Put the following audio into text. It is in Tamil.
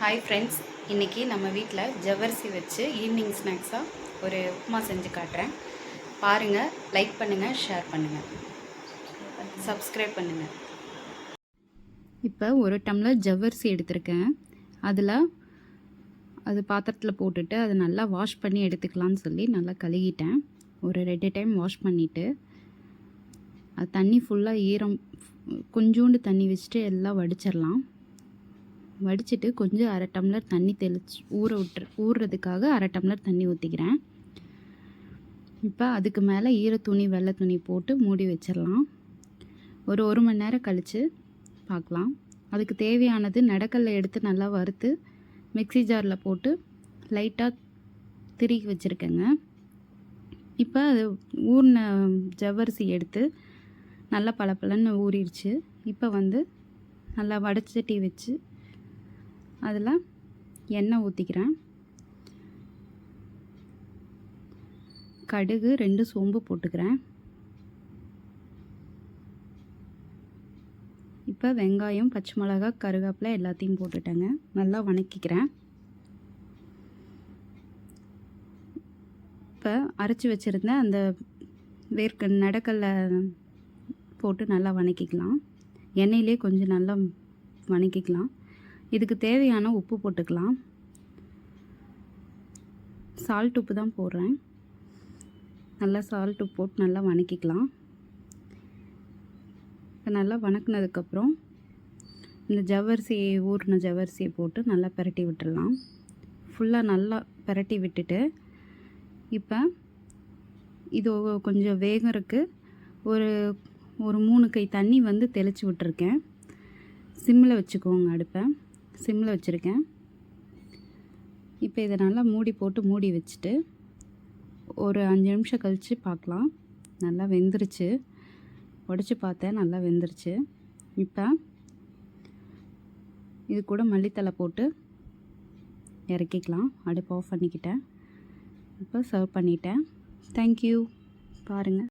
ஹாய் ஃப்ரெண்ட்ஸ் இன்றைக்கி நம்ம வீட்டில் ஜவ்வரிசி வச்சு ஈவினிங் ஸ்நாக்ஸாக ஒரு உப்புமா செஞ்சு காட்டுறேன். பாருங்கள் லைக் பண்ணுங்கள் ஷேர் பண்ணுங்கள் சப்ஸ்கிரைப் பண்ணுங்கள் இப்போ ஒரு டம்ளர் ஜவ்வரிசி எடுத்திருக்கேன். அதில் அது பாத்திரத்தில் போட்டுட்டு அதை நல்லா வாஷ் பண்ணி எடுத்துக்கலான்னு சொல்லி நல்லா கழுகிட்டேன். ஒரு ரெண்டு டைம் வாஷ் பண்ணிவிட்டு அது தண்ணி ஃபுல்லாக ஈரம் கொஞ்சோண்டு தண்ணி வச்சுட்டு எல்லாம் வடிச்சிடலாம். வடிச்சிட்டு கொஞ்சம் அரை டம்ளர் தண்ணி தெளிச்சு ஊற விட்டு ஊறுறதுக்காக அரை டம்ளர் தண்ணி ஊற்றிக்கிறேன் இப்போ அதுக்கு மேலே ஈர துணி வெள்ளை துணி போட்டு மூடி வச்சிடலாம். ஒரு ஒரு மணி நேரம் கழித்து பார்க்கலாம். அதுக்கு தேவையானது நடக்கல்ல எடுத்து நல்லா வறுத்து மிக்ஸி ஜாரில் போட்டு லைட்டாக திருகி வச்சுருக்கேங்க. இப்போ அது ஊறின ஜவ்வரிசி எடுத்து நல்லா பளபளன்னு ஊறிடுச்சு. இப்போ வந்து நல்லா வடச்சட்டி வச்சு அதில் எண்ணெய் ஊற்றிக்கிறேன். கடுகு ரெண்டு சோம்பு போட்டுக்கிறேன். இப்போ வெங்காயம் பச்சை மிளகா கருவேப்பிலை எல்லாத்தையும் போட்டுட்டேங்க. நல்லா வணக்கிக்கிறேன். இப்போ அரைச்சி வச்சுருந்த அந்த வேர்க்க நடக்கல்ல போட்டு நல்லா வணக்கிக்கலாம். எண்ணெயிலே கொஞ்சம் நல்லா வணக்கிக்கலாம். இதுக்கு தேவையான உப்பு போட்டுக்கலாம். சால்ட் உப்பு தான் போடுறேன். நல்லா சால்ட் உப்பு போட்டு நல்லா வணக்கிக்கலாம். இப்போ நல்லா வணக்கினதுக்கப்புறம் இந்த ஜவ்வரிசியை ஊறின ஜவ்வரிசியை போட்டு நல்லா பிரட்டி விட்டுடலாம். ஃபுல்லாக நல்லா பிரட்டி விட்டுட்டு இப்போ இது கொஞ்சம் வேகம் இருக்குது ஒரு ஒரு மூணு கை தண்ணி வந்து தெளித்து விட்டுருக்கேன். சிம்மில் வச்சுக்கோங்க அடுப்பை. சிம்மில் வச்சுருக்கேன். இப்போ இதை நல்லா மூடி போட்டு மூடி வச்சுட்டு ஒரு அஞ்சு நிமிஷம் கழித்து பார்க்கலாம். நல்லா வெந்துருச்சு. உடச்சி பார்த்தேன் நல்லா வெந்துருச்சு. இப்போ இது கூட மல்லித்தலை போட்டு இறக்கிக்கலாம். அடுப்பு ஆஃப் பண்ணிக்கிட்டேன். இப்போ சர்வ் பண்ணிட்டேன். தேங்க்யூ பாருங்கள்